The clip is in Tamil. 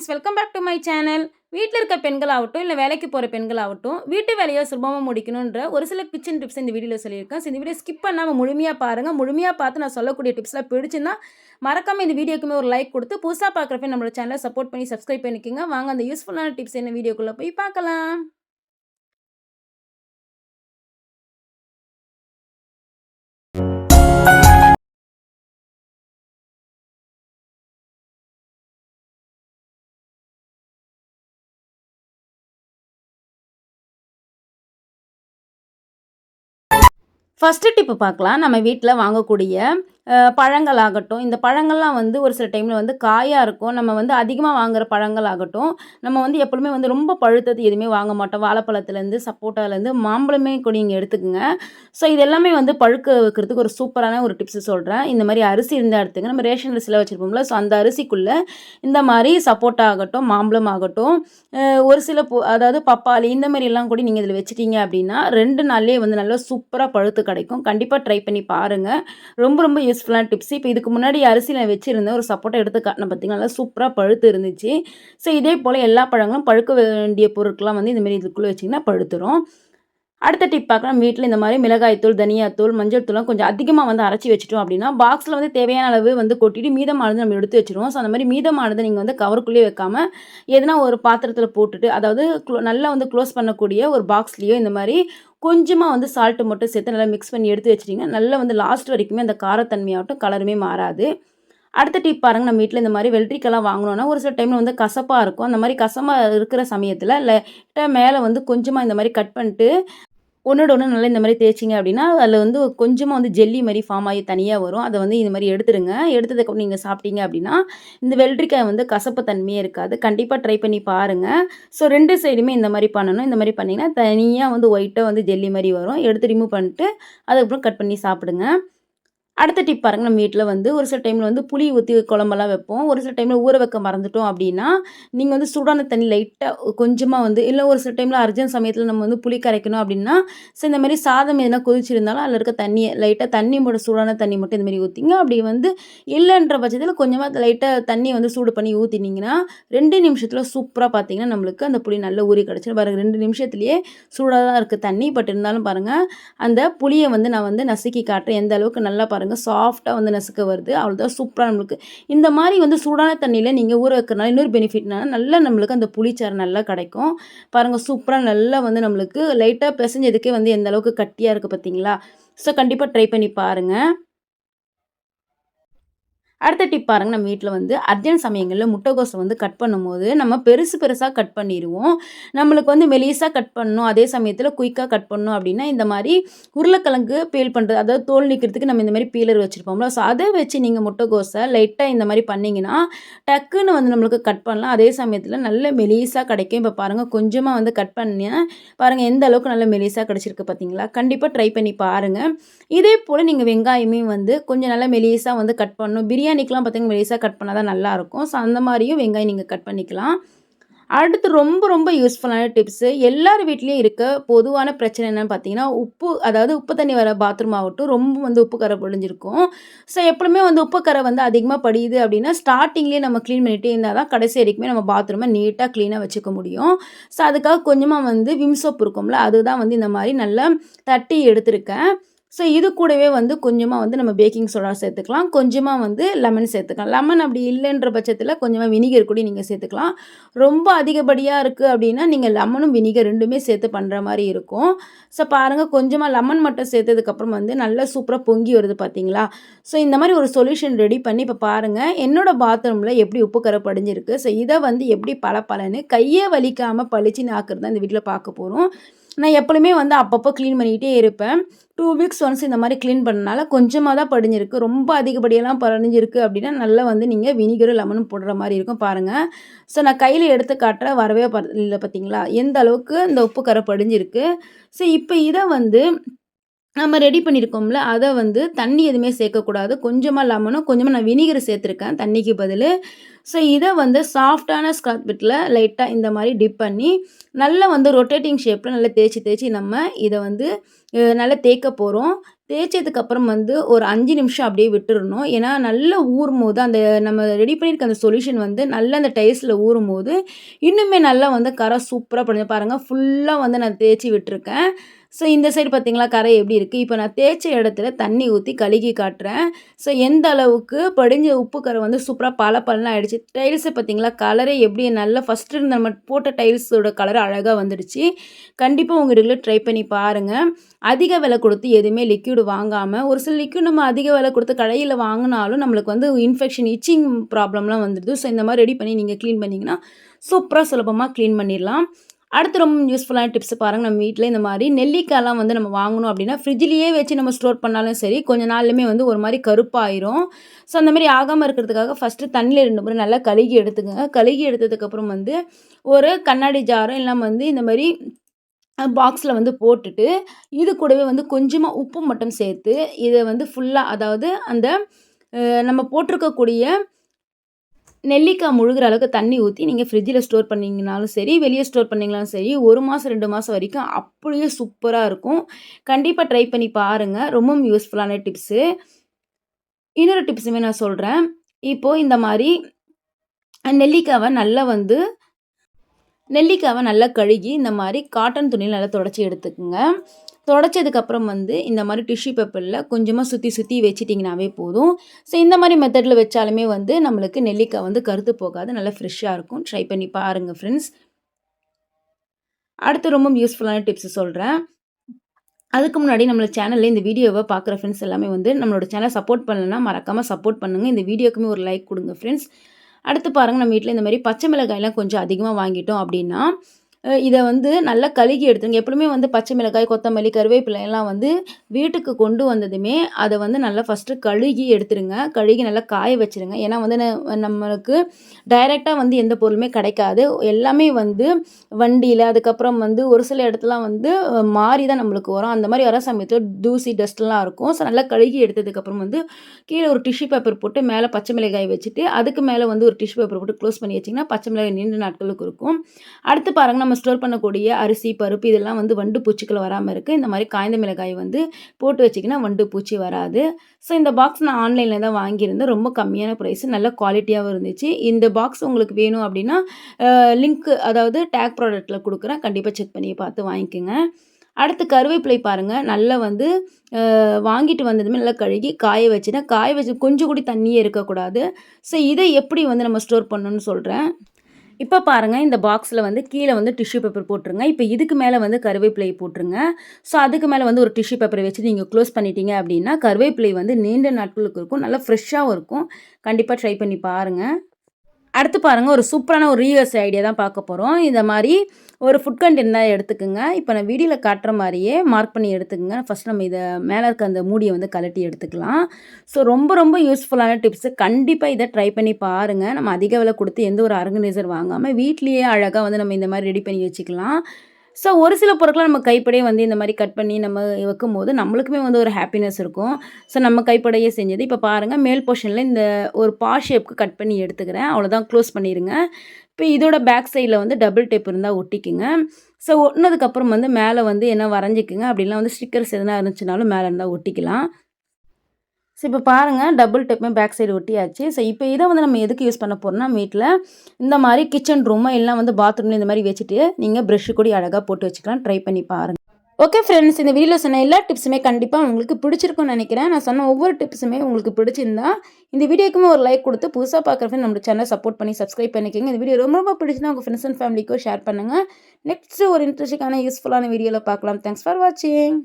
Friends welcome back to my channel வீட்டில் இருக்க பெண்களாகட்டும் இல்லை வேலைக்கு போகிற பெண்களாகட்டும் வீட்டு வேலையை சுலபமாக முடிக்கணுன்ற ஒரு சில கிச்சன் டிப்ஸ் இந்த வீடியோவில் சொல்லியிருக்கேன். ஸோ இந்த வீடியோ ஸ்கிப் பண்ணாமல் முழுமையாக பாருங்கள் முழுமையாக பார்த்து நான் சொல்லக்கூடிய டிப்ஸ்லாம் பிடிச்சுன்னா மறக்காமல் இந்த வீடியோக்குமே ஒரு லைக் கொடுத்து புதுசாக பார்க்குறப்ப நம்மளோட சேனலை சப்போர்ட் பண்ணி சப்ஸ்கிரைப் பண்ணிக்கோங்க. வாங்க அந்த யூஸ்ஃபுல்லான டிப்ஸ் என்ன வீடியோக்குள்ளே போய் பார்க்கலாம். ஃபஸ்ட்டு டிப்பு பார்க்கலாம். நம்ம வீட்டில் வாங்கக்கூடிய பழங்கள் ஆகட்டும் இந்த பழங்கள்லாம் வந்து ஒரு சில டைமில் வந்து காயாக இருக்கும். நம்ம வந்து அதிகமாக வாங்குகிற பழங்கள் ஆகட்டும் நம்ம வந்து எப்பொழுதுமே வந்து ரொம்ப பழுத்தது எதுவுமே வாங்க மாட்டோம். வாழைப்பழத்துலேருந்து சப்போட்டாலேருந்து மாம்பழமே கூட நீங்கள் எடுத்துக்கோங்க. ஸோ இது எல்லாமே வந்து பழுக்க வைக்கிறதுக்கு ஒரு சூப்பரான ஒரு டிப்ஸ் சொல்கிறேன் இந்த மாதிரி அரிசி இருந்தால் எடுத்துங்க நம்ம ரேஷன் அரிசியில் வச்சுருப்போம்ல. ஸோ அந்த அரிசிக்குள்ளே இந்த மாதிரி சப்போட்டா ஆகட்டும் மாம்பழம் ஆகட்டும் ஒரு சில அதாவது பப்பாளி இந்த மாதிரிலாம் கூட நீங்கள் இதில் வச்சுட்டீங்க அப்படின்னா ரெண்டு நாள்லேயே வந்து நல்லா சூப்பராக பழுத்து கிடைக்கும். கண்டிப்பாக ட்ரை பண்ணி பாருங்கள் ரொம்ப ரொம்ப யூஸ் யூஸ்ஃபுல்லான டிப்ஸ் இப்போ இதுக்கு முன்னாடி அரிசி நான் வச்சுருந்தேன் ஒரு சப்போட்டா எடுத்து காட்டினேன் பார்த்தீங்கன்னா நல்லா சூப்பராக பழுத்து இருந்துச்சு. ஸோ இதே போல் எல்லா பழங்களும் பழுக்க வேண்டிய பொருட்கள்லாம் வந்து இந்தமாரி இதுக்குள்ளே வச்சிங்கன்னா பழுத்துரும். அடுத்த டிப் பார்க்கலாம். வீட்டில் இந்த மாதிரி மிளகாய்த்தூள் தனியாத்தூள் மஞ்சள் தூள்லாம் கொஞ்சம் அதிகமாக வந்து அரைச்சி வச்சுட்டோம் அப்படின்னா பாக்ஸில் வந்து தேவையான அளவு வந்து கொட்டிட்டு மீதமானது நம்ம எடுத்து வச்சுருவோம். ஸோ அந்த மாதிரி மீதமானதை நீங்கள் வந்து கவருக்குள்ளேயே வைக்காமல் எதனா ஒரு பாத்திரத்தில் போட்டுட்டு அதாவது நல்லா வந்து க்ளோஸ் பண்ணக்கூடிய ஒரு பாக்ஸ்லேயோ இந்த மாதிரி கொஞ்சமாக வந்து சால்ட்டு மட்டும் சேர்த்து நல்லா மிக்ஸ் பண்ணி எடுத்து வச்சிட்டிங்கன்னா நல்லா வந்து லாஸ்ட் வரைக்குமே அந்த காரத்தன்மையாகட்டும் கலருமே மாறாது. அடுத்த டிப் பாருங்கள் நம்ம வீட்டில் இந்த மாதிரி வெள்ளரிக்கெல்லாம் வாங்கினோன்னா ஒரு சில டைமில் வந்து கசப்பாக இருக்கும். அந்த மாதிரி கசமாக இருக்கிற சமயத்தில் லைட்டாக மேலே வந்து கொஞ்சமாக இந்த மாதிரி கட் பண்ணிட்டு ஒன்றோட ஒன்று நல்லா இந்த மாதிரி தேய்ச்சிங்க அப்படின்னா அதில் வந்து கொஞ்சமாக வந்து ஜெல்லி மாதிரி ஃபார்ம் ஆகி தனியாக வரும். அதை வந்து இந்த மாதிரி எடுத்துடுங்க. எடுத்ததுக்கப்புறம் நீங்கள் சாப்பிட்டீங்க அப்படின்னா இந்த வெள்ளரிக்காய் வந்து கசப்பு தன்மையே இருக்காது. கண்டிப்பாக ட்ரை பண்ணி பாருங்கள் ஸோ ரெண்டு சைடுமே இந்த மாதிரி பண்ணணும். இந்த மாதிரி பண்ணிங்கன்னா தனியாக வந்து ஒயிட்டாக வந்து ஜெல்லி மாதிரி வரும். எடுத்து ரிமூவ் பண்ணிட்டு அதுக்கப்புறம் கட் பண்ணி சாப்பிடுங்க. அடுத்த டிப் பாருங்கள் நம்ம வீட்டில் வந்து ஒரு சில டைமில் வந்து புளி ஊற்றி குழம்பெல்லாம் வைப்போம். ஒரு சில டைமில் ஊற வைக்க மறந்துட்டோம் அப்படின்னா நீங்கள் வந்து சூடான தண்ணி லைட்டாக கொஞ்சமாக வந்து இல்லை ஒரு சில டைமில் அர்ஜென்ட் சமயத்தில் நம்ம வந்து புளி கரைக்கணும் அப்படின்னா ஸோ இந்த மாதிரி சாதம் எதுனா கொதிச்சிருந்தாலும் அதில் இருக்க தண்ணியை லைட்டாக தண்ணி மட்டும் சூடான தண்ணி மட்டும் இந்த மாதிரி ஊற்றிங்க அப்படி வந்து இல்லைன்ற பட்சத்தில் கொஞ்சமாக லைட்டாக தண்ணி வந்து சூடு பண்ணி ஊற்றினீங்கன்னா ரெண்டு நிமிஷத்தில் சூப்பராக பார்த்தீங்கன்னா நம்மளுக்கு அந்த புளி நல்லா ஊறி கிடச்சிடும் பாருங்கள் ரெண்டு நிமிஷத்துலேயே சூடாக தான் இருக்குது தண்ணி. பட் இருந்தாலும் பாருங்கள் அந்த புளியை வந்து நான் வந்து நசுக்கி காட்டுறேன். எந்த அளவுக்கு நல்லா பாருங்கள் பாருங்கள் சாஃப்டாக வந்து நசுக்க வருது. அவ்வளோதான் சூப்பராக நம்மளுக்கு. இந்த மாதிரி வந்து சூடான தண்ணியில் நீங்கள் ஊற வைக்கிறனால இன்னொரு பெனிஃபிட்னால நல்லா நம்மளுக்கு அந்த புளிச்சாறு நல்லா கிடைக்கும். பாருங்கள் சூப்பராக நல்லா வந்து நம்மளுக்கு லைட்டாக பிசைஞ்சதுக்கே வந்து எந்த அளவுக்கு கட்டியாக இருக்குது பார்த்தீங்களா ஸோ கண்டிப்பாக ட்ரை பண்ணி பாருங்கள் அடுத்த டிப் பாருங்கள் நம்ம வீட்டில் வந்து அர்ஜென்ட் சமயங்களில் முட்டைகோஸை வந்து கட் பண்ணும்போது நம்ம பெருசு பெருசாக கட் பண்ணிடுவோம் நம்மளுக்கு வந்து மெலிசாக கட் பண்ணணும் அதே சமயத்தில் குயிக்காக கட் பண்ணணும் அப்படின்னா இந்த மாதிரி உருளைக்கிழங்கு பீல் பண்ணுறது அதாவது தோல் நிற்கிறதுக்கு நம்ம இந்த மாதிரி பீலர் வச்சுருப்போம்ல ஸோ அதை வச்சு நீங்கள் முட்டைகோஸை லைட்டாக இந்த மாதிரி பண்ணிங்கன்னா டக்குன்னு வந்து நம்மளுக்கு கட் பண்ணலாம். அதே சமயத்தில் நல்ல மெலிசாக கிடைக்கும். இப்போ பாருங்கள் கொஞ்சமாக வந்து கட் பண்ணி பாருங்கள் எந்த அளவுக்கு நல்ல மெலிசாக கிடச்சிருக்கு பார்த்தீங்களா கண்டிப்பாக ட்ரை பண்ணி பாருங்கள் இதே போல் நீங்கள் வெங்காயமே வந்து கொஞ்சம் நல்லா மெலிசாக வந்து கட் பண்ணணும். பிரியாணி பிரியாணிக்கெலாம் பார்த்திங்கன்னா மெலிசாக கட் பண்ணால் தான் நல்லாயிருக்கும் ஸோ அந்த மாதிரியும் வெங்காயம் நீங்கள் கட் பண்ணிக்கலாம். அடுத்து ரொம்ப ரொம்ப யூஸ்ஃபுல்லான டிப்ஸு எல்லார் வீட்லேயும் இருக்க பொதுவான பிரச்சனை என்னென்னு பார்த்தீங்கன்னா உப்பு அதாவது உப்பு தண்ணி வர பாத்ரூம் ஆகட்டும் ரொம்ப வந்து உப்பு கரை பொழிஞ்சிருக்கும். ஸோ எப்பவுமே வந்து உப்பு கரை வந்து அதிகமாக படியுது அப்படின்னா ஸ்டார்டிங்லேயே நம்ம க்ளீன் பண்ணிகிட்டே இருந்தால் தான் கடைசி வரைக்குமே நம்ம பாத்ரூமை நீட்டாக க்ளீனாக வச்சுக்க முடியும். ஸோ அதுக்காக கொஞ்சமாக வந்து விம் சோப் இருக்கும்ல அதுதான் வந்து இந்த மாதிரி நல்லா தட்டி எடுத்திருக்கேன். ஸோ இது கூடவே வந்து கொஞ்சமாக வந்து நம்ம பேக்கிங் சோடா சேர்த்துக்கலாம். கொஞ்சமாக வந்து லெமன் சேர்த்துக்கலாம். லெமன் அப்படி இல்லைன்ற பட்சத்தில் கொஞ்சமாக வினிகர் கூட நீங்கள் சேர்த்துக்கலாம். ரொம்ப அதிகப்படியாக இருக்குது அப்படின்னா நீங்கள் லெமனும் வினிகர் ரெண்டுமே சேர்த்து பண்ணுற மாதிரி இருக்கும். ஸோ பாருங்கள் கொஞ்சமாக லெமன் மட்டும் சேர்த்ததுக்கப்புறம் வந்து நல்லா சூப்பராக பொங்கி வருது பார்த்தீங்களா ஸோ இந்த மாதிரி ஒரு சொல்யூஷன் ரெடி பண்ணி இப்போ பாருங்கள் என்னோடய பாத்ரூமில் எப்படி உப்பு கரை படிஞ்சிருக்கு? ஸோ இதை வந்து எப்படி பல பலன்னு கையே வலிக்காமல் பளிச்சு ஆக்குறது தான் இந்த வீட்டில் பார்க்க போகிறோம் நான் எப்பொழுதுமே வந்து அப்பப்போ க்ளீன் பண்ணிக்கிட்டே இருப்பேன். டூ வீக்ஸ் ஒன்ஸ் இந்த மாதிரி க்ளீன் பண்ணனால கொஞ்சமாக தான் படிஞ்சிருக்கு. ரொம்ப அதிகப்படியெல்லாம் படிஞ்சிருக்கு அப்படின்னா நல்லா வந்து நீங்கள் வினிகரும் லெமனும் போடுற மாதிரி இருக்கும் பாருங்கள் ஸோ நான் கையில் எடுத்து காட்டுற வரவே இல்லை பார்த்தீங்களா எந்த அளவுக்கு இந்த உப்பு கரை படிஞ்சிருக்கு. ஸோ இப்போ இதை வந்து நம்ம ரெடி பண்ணியிருக்கோம்ல அதை வந்து தண்ணி எதுவுமே சேர்க்கக்கூடாது. கொஞ்சமாக லெமனும் கொஞ்சமாக நான் வினிகர் சேர்த்துருக்கேன் தண்ணிக்கு பதில். ஸோ இதை வந்து சாஃப்டான ஸ்கார்ப் பிட்டில் லைட்டாக இந்த மாதிரி டிப் பண்ணி நல்லா வந்து ரொட்டேட்டிங் ஷேப்பில் நல்லா தேய்ச்சி தேய்ச்சி நம்ம இதை வந்து நல்லா தேய்க்க போகிறோம் தேய்ச்சதுக்கப்புறம் வந்து ஒரு அஞ்சு நிமிஷம் அப்படியே விட்டுறணும். ஏன்னா நல்லா ஊறும் போது அந்த நம்ம ரெடி பண்ணியிருக்க அந்த சொல்யூஷன் வந்து நல்லா அந்த டைல்ஸில் ஊறும் போது இன்னுமே நல்லா வந்து கரை சூப்பராக பண்ணி பாருங்கள் ஃபுல்லாக வந்து நான் தேய்ச்சி விட்டுருக்கேன். ஸோ இந்த சைடு பார்த்தீங்களா கரை எப்படி இருக்குது இப்போ நான் தேய்ச்ச இடத்துல தண்ணி ஊற்றி கழுகி காட்டுறேன். ஸோ எந்த அளவுக்கு படிஞ்ச உப்பு கரை வந்து சூப்பராக பல பலனாக ஆகிடுச்சு டைல்ஸை பார்த்தீங்களா கலரே எப்படி நல்லா ஃபஸ்ட்டு நம்ம போட்ட டைல்ஸோட கலர் அழகாக வந்துடுச்சு. கண்டிப்பாக உங்கள் வீட்டில் ட்ரை பண்ணி பாருங்கள் அதிக விலை கொடுத்து எதுவுமே லிக்யூடு வாங்காமல் ஒரு சில லிக்யூட் நம்ம அதிக விலை கொடுத்து கடையில் வாங்கினாலும் நம்மளுக்கு வந்து இன்ஃபெக்ஷன் இச்சிங் ப்ராப்ளம்லாம் வந்துடுது. ஸோ இந்த மாதிரி ரெடி பண்ணி நீங்கள் க்ளீன் பண்ணிங்கன்னா சூப்பராக சுலபமாக க்ளீன் பண்ணிடலாம். அடுத்து ரொம்ப யூஸ்ஃபுல்லான டிப்ஸ் பாருங்கள் நம்ம வீட்டில் இந்த மாதிரி நெல்லிக்காய்லாம் வந்து நம்ம வாங்கணும் அப்படின்னா ஃப்ரிட்ஜ்லேயே வச்சு நம்ம ஸ்டோர் பண்ணாலும் சரி கொஞ்சம் நாள்லையுமே வந்து ஒரு மாதிரி கருப்பாயிரும். ஸோ அந்த மாதிரி ஆகாமல் இருக்கிறதுக்காக ஃபஸ்ட்டு தண்ணியில் ரெண்டு முறை நல்லா கழுகி எடுத்துக்கோங்க. கழுகி எடுத்ததுக்கப்புறம் வந்து ஒரு கண்ணாடி ஜாரம் இல்லாமல் வந்து இந்த மாதிரி பாக்ஸில் வந்து போட்டுட்டு இது கூடவே வந்து கொஞ்சமாக உப்பு மட்டும் சேர்த்து இதை வந்து ஃபுல்லாக அதாவது அந்த நம்ம போட்டிருக்கக்கூடிய நெல்லிக்காய் முழுகிற அளவுக்கு தண்ணி ஊற்றி நீங்கள் ஃப்ரிட்ஜில் ஸ்டோர் பண்ணிங்கனாலும் சரி வெளியே ஸ்டோர் பண்ணிங்கனாலும் சரி ஒரு மாதம் ரெண்டு மாதம் வரைக்கும் அப்படியே சூப்பராக இருக்கும். கண்டிப்பாக ட்ரை பண்ணி பாருங்கள் ரொம்பவும் யூஸ்ஃபுல்லான டிப்ஸு இன்னொரு டிப்ஸுமே நான் சொல்கிறேன் இப்போது இந்த மாதிரி நெல்லிக்காவை நல்லா வந்து நெல்லிக்காவை நல்லா கழுகி இந்த மாதிரி காட்டன் துணியில் நல்லா தொடச்சி எடுத்துக்கோங்க. தொடச்சதுக்கப்புறம் வந்து இந்த மாதிரி டிஷ்யூ பேப்பரில் கொஞ்சமாக சுற்றி சுற்றி வச்சிட்டிங்கனாவே போதும். ஸோ இந்த மாதிரி மெத்தடில் வச்சாலுமே வந்து நம்மளுக்கு நெல்லிக்காய் வந்து கருத்து போகாது நல்லா ஃப்ரெஷ்ஷாக இருக்கும். ட்ரை பண்ணி பாருங்கள் ஃப்ரெண்ட்ஸ் அடுத்து ரொம்ப யூஸ்ஃபுல்லான டிப்ஸ் சொல்கிறேன் அதுக்கு முன்னாடி நம்மளோட சேனலில் இந்த வீடியோவை பார்க்குற ஃப்ரெண்ட்ஸ் எல்லாமே வந்து நம்மளோட சேனலை சப்போர்ட் பண்ணலன்னா மறக்காமல் சப்போர்ட் பண்ணுங்கள் இந்த வீடியோக்குமே ஒரு லைக் கொடுங்க ஃப்ரெண்ட்ஸ் அடுத்து பாருங்கள் நம்ம வீட்டில் இந்த மாதிரி பச்சை மிளகாயெலாம் கொஞ்சம் அதிகமாக வாங்கிட்டோம் அப்படின்னா இதை வந்து நல்லா கழுகி எடுத்துங்க. எப்பவுமே வந்து பச்சை மிளகாய் கொத்தமல்லி கருவேப்பிலை எல்லாம் வந்து வீட்டுக்கு கொண்டு வந்ததுமே அதை வந்து நல்லா ஃபஸ்ட்டு கழுகி எடுத்துருங்க. கழுகி நல்லா காய வச்சுருங்க. ஏன்னா வந்து நம்மளுக்கு டைரெக்டாக வந்து எந்த பொருளுமே கிடைக்காது. எல்லாமே வந்து வண்டியில் அதுக்கப்புறம் வந்து ஒரு சில இடத்துலாம் வந்து மாறி தான் நம்மளுக்கு வரும். அந்த மாதிரி வர சமயத்தில் தூசி டஸ்ட்லாம் இருக்கும். ஸோ நல்லா கழுகி எடுத்ததுக்கப்புறம் வந்து கீழே ஒரு டிஷ்யூ பேப்பர் போட்டு மேலே பச்சை மிளகாய் வச்சுட்டு அதுக்கு மேலே வந்து ஒரு டிஷ்யூ பேப்பர் போட்டு க்ளோஸ் பண்ணி வச்சிங்கன்னா பச்சை மிளகாய் நீண்ட நாட்களுக்கு இருக்கும். அடுத்து பாருங்கள் நம்ம ஸ்டோர் பண்ணக்கூடிய அரிசி பருப்பு இதெல்லாம் வந்து வண்டு பூச்சிகள் வராமல் இருக்குது இந்த மாதிரி காய்ந்த மிளகாய் வந்து போட்டு வச்சிங்கன்னா வண்டு பூச்சி வராது. ஸோ இந்த பாக்ஸ் நான் ஆன்லைனில் தான் வாங்கியிருந்தேன். ரொம்ப கம்மியான ப்ரைஸ் நல்ல குவாலிட்டியாகவும் இருந்துச்சு. இந்த பாக்ஸ் உங்களுக்கு வேணும் அப்படின்னா லிங்க் அதாவது டேக் ப்ராடக்ட்டில் கொடுக்குறேன். கண்டிப்பாக செக் பண்ணி பார்த்து வாங்கிக்கோங்க. அடுத்து கருவேப்பிலை பாருங்கள் நல்லா வந்து வாங்கிட்டு வந்ததுமே நல்லா கழுகி காய வச்சுட்டேன். காய வச்சு கொஞ்சம் கூட தண்ணியே இருக்கக்கூடாது. ஸோ இதை எப்படி வந்து நம்ம ஸ்டோர் பண்ணணும்னு சொல்கிறேன் இப்போ பாருங்கள் இந்த பாக்ஸில் வந்து கீழே வந்து டிஷ்யூ பேப்பர் போட்டுருங்க. இப்போ இதுக்கு மேலே வந்து கருவேப்பிலை போட்டுருங்க. ஸோ அதுக்கு மேலே வந்து ஒரு டிஷ்யூ பேப்பரை வச்சு நீங்கள் க்ளோஸ் பண்ணிட்டீங்க அப்படின்னா கருவேப்பிலை வந்து நீண்ட நாட்களுக்கு இருக்கும் நல்லா ஃப்ரெஷ்ஷாகவும் இருக்கும். கண்டிப்பாக ட்ரை பண்ணி பாருங்கள் அடுத்து பாருங்கள் ஒரு சூப்பரான ஒரு ரீவர்ஸ் ஐடியா தான் பார்க்க போகிறோம் இந்த மாதிரி ஒரு ஃபுட் கண்டெய்னர் எடுத்துக்கோங்க. இப்போ நான் வீடியோவில் காட்டுற மாதிரியே மார்க் பண்ணி எடுத்துக்கோங்க. ஃபஸ்ட் நம்ம இதை மேலே இருக்க அந்த மூடியை வந்து கலட்டி எடுத்துக்கலாம். ஸோ ரொம்ப ரொம்ப யூஸ்ஃபுல்லான டிப்ஸு கண்டிப்பாக இதை ட்ரை பண்ணி பாருங்கள் நம்ம அதிக விலை கொடுத்து எந்த ஒரு ஆர்கனைசர் வாங்காமல் வீட்லேயே அழகாக வந்து நம்ம இந்த மாதிரி ரெடி பண்ணி வச்சுக்கலாம். ஸோ ஒரு சில பொருட்களை நம்ம கைப்படையே வந்து இந்த மாதிரி கட் பண்ணி நம்ம வைக்கும் போது நம்மளுக்குமே வந்து ஒரு ஹாப்பினஸ் இருக்கும். ஸோ நம்ம கைப்படையே செஞ்சது. இப்போ பாருங்கள் மேல் போர்ஷனில் இந்த ஒரு பா ஷேப்புக்கு கட் பண்ணி எடுத்துக்கிறேன். அவ்வளோதான் க்ளோஸ் பண்ணிடுங்க இப்போ இதோட பேக் சைடில் வந்து டபுள் டேப் இருந்தால் ஒட்டிக்குங்க. ஸோ ஒட்டினதுக்கப்புறம் வந்து மேலே வந்து என்ன வரைஞ்சிக்குங்க? அப்படிலாம் வந்து ஸ்டிக்கர்ஸ் எதனா இருந்துச்சுனாலும் மேலே இருந்தால் ஒட்டிக்கலாம். ஸோ இப்போ பாருங்கள் டபுள் டெப்புமே பேக் சைடு ஒட்டியாச்சு. ஸோ இப்போ இதை வந்து நம்ம எதுக்கு யூஸ் பண்ண போகிறோம்னா வீட்டில் இந்த மாதிரி கிச்சன் ரூமை எல்லாம் வந்து பாத்ரூம்ல இந்த மாதிரி வச்சுட்டு நீங்கள் ப்ரெஷ்ஷு கூட அழகாக போட்டு வச்சுக்கலாம். ட்ரை பண்ணி பாருங்கள் ஓகே ஃப்ரெண்ட்ஸ் இந்த வீடியோவில் சொன்ன எல்லா டிப்ஸுமே கண்டிப்பாக உங்களுக்கு பிடிச்சிருக்கும்னு நினைக்கிறேன். நான் சொன்ன ஒவ்வொரு டிப்ஸுமே உங்களுக்கு பிடிச்சிருந்தா இந்த வீடியோக்குமே ஒரு லைக் கொடுத்து புதுசாக பார்க்குறப்ப நம்ம சேனல் சப்போர்ட் பண்ணி சப்ஸ்கிரைப் பண்ணிக்கோங்க. இந்த வீடியோ ரொம்ப ரொம்ப பிடிச்சிருந்தா உங்கள் ஃப்ரெண்ட்ஸ் அண்ட் ஃபேமிலிக்கும் ஷேர் பண்ணுங்கள் நெக்ஸ்ட்டு ஒரு இன்ட்ரெஸ்டிங்கான யூஸ்ஃபுல்லான வீடியோவில் பார்க்கலாம். தேங்க்ஸ் ஃபார் வாட்சிங்